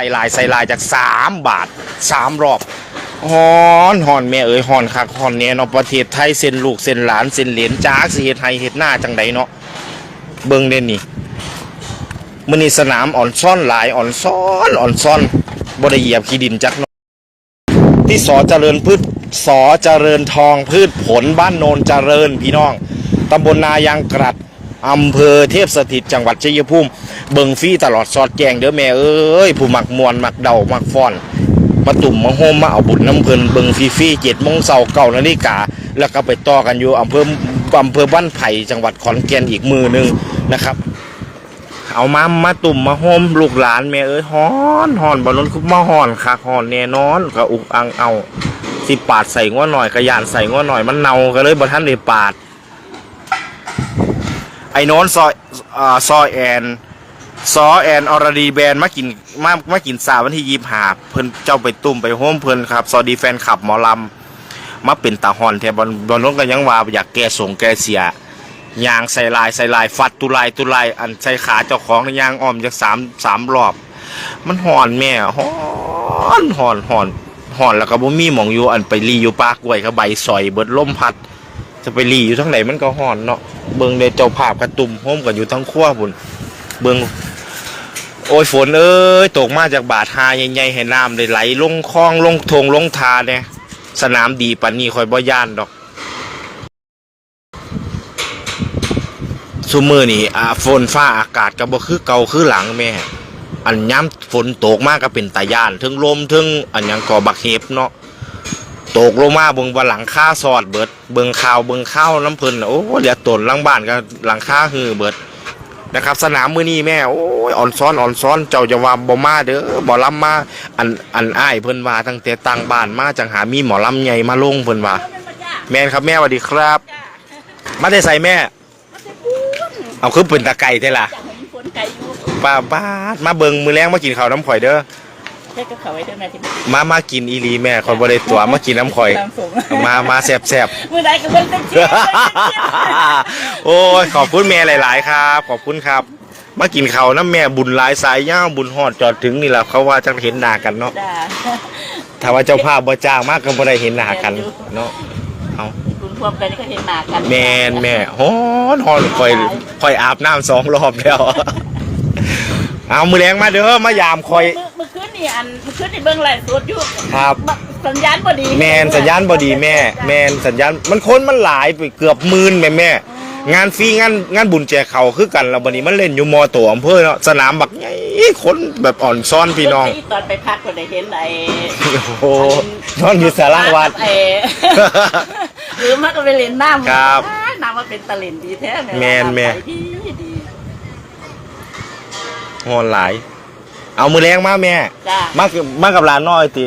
ส่ลายใส่ลายจากสามบาทสามรอบฮอนฮอนแม่เอ๋ยฮอนคักฮอนเนี่ยเนาะประเทศไทยเส้นลูกเส้นหลานเส้นเหรียญจ้าสิเฮ็ดไห้เฮ็ดหน้าจังใดเนาะเบิ่งเด่นนี่มื้อนี้สนามอ่อนซ่อนหลายอ่อนซ่อนอ่อนซ่อนบ่ได้เหยียบขี้ดินจักเนาะที่สอเจริญพืชสอเจริญทองพืชผลบ้านโนนเจริญพี่น้องตำบลนายางกรัด อำเภอเทพสถิตจังหวัดชัยภูมิ เบิงฟรีตลอดสอดแจงเด้อแม่เอ้ยผู้มักมวนมักเดามักฟอนมาตุ่มมาโฮมมาเอาบุญน้ำเพลินเบิงฟรีฟรีเจ็ดโมงเช้าเก้านาฬิกา แล้วก็ไปต่อกันอยู่อำเภออำเภอบ้านไผ่จังหวัดขอนแก่นอีกมือหนึ่งนะครับ เอามามาตุ่มมาโฮมลูกหลานแม่เอ้ยฮ้อนฮ้อนบอลนคุบมาฮ้อนคักฮ้อนแน่นอนก็อุกอังเอาสิปาดใส่ง้อหน่อยกระยานใส่ง้อหน่อยมันเน่าก็เลยบ่ทันได้ปาด ไอ้โนนซอยอ่าซอยแอนซอแอนอรดีแบนมากินมามากินสาวันที่ยีบหาเพิ่นเจ้าไปตุ่มไปโฮมเพิ่นครับสวัสดีแฟนคลับหมอลำมาเป็นตาฮอนแทบอลบอลน้นก็ยังว่าอยากแก้ส่งแก้เสียยางใส่ลายใส่ลายฟัดตุลายตุลายอันใส่ขาเจ้าของยางอ้อมจากสามสามรอบ มันหอนแม่หอนหอนหอนหอนแล้วก็บ่มีหมองอยู่อันไปรีอยู่ปากกล้วยก็ใบซอยเบิดลมพัด จะไปรีอยู่ทั้งไหนมันก็หอนเนาะ เบิงในเจ้าภาพกระตุ่มโฮมกันอยู่ทั้งขั้วพุ่นเบิงโอ้ยฝนเอ้ยตกมาจากบาดหาใหญ่ๆให้น้ำได้ไหลลงคลองลงทงลงทาเนี่ยสนามดีปันนี้คอยบ่ย่านดอกซุมือนี่อ่าฝนฟ้าอากาศก็บ่คือเก่าคือหลังแม่ อันย้ำฝนตกมากก็เป็นตาย่านถึงลมถึงอันยังก่อบักเห็บเนาะ ตกลงมาเบิ่งว่าหลังคาสอดเบิด เบิ่งข่าวเบิ่งข้าวน้ำเพิ่นน่ะโอ้เดี๋ยวตนหลังบ้านก็หลังคาฮือเบิดนะครับ สนามมือนี้แม่โอ้ยอ่อนซ้อนอ่อนซ้อนเจ้าจะว่าบ่มาเด้อบ่ลำมาอันอันอ้ายเพิ่นว่าตั้งแต่ตั้งบ้านมาจังหามีหมอลำใหญ่มาลงเพิ่นว่าแม่นครับแม่สวัสดีครับ มาได้ใส่แม่ เอาคือเป็นตะไก่เท่ล่ะจากผมฝนไก่อยู่ป้าบ้าดมาเบิ่งมือแรงมากินข้าวน้ำข่อยเด้อ ใช้กับเขาไว้ด้วยแม่ที่มามากินอีหลีแม่คนบ่ได้ตัวมากินน้ำข่อย ตามสูงมามาแซ่บๆเมื่อใดก็เบิ่งเต็มที่โอ้ยขอบคุณแม่หลาย ๆ ครับ ขอบคุณครับ มากินข้าวน้ำแม่บุญหลายสายย่างบุญหอดจอดถึงนี่แหละเขาว่าจะเห็นหน้ากันเนาะจ้าถ้าว่าเจ้าภาพบ่จ้างมากก็บ่ได้เห็นหน้ากันเนาะเอาคุณพวมกันนี่ก็เห็นหน้ากันแม่นแม่ฮอนฮอนคอยคอยอาบน้ำสองรอบแล้ว เอามือแรงมาเด้อมายามคอยเมื่อเมื่อคืนนี่อันเมื่อคืนนี่เบิ่งไลฟ์สดอยู่ครับ สัญญาณบ่ดีแมนสัญญาณบดีแม่ แมนสัญญาณมันคนมันหลายไปเกือบหมื่นแม่แม่ งานฟรีงานงานบุญแจกเขาคือกันแล้วบัดนี้มันเล่นอยู่มอตัวอำเภอเนาะสนามบักใหญ่คนแบบอ่อนซ้อนพี่น้อง ตอนไปพักก็ได้เห็นไอ้โอ้โหนอนอยู่สาราวัด ไอ้หรือมันก็ไปเล่นน้ำครับ น้ำว่าเป็นตะเล่นดีแท้แม่นแม่ไปดี ดีฮอนหลาย เอามือแรงมาแม่ จ้ามากับมากับหลานน้อยตี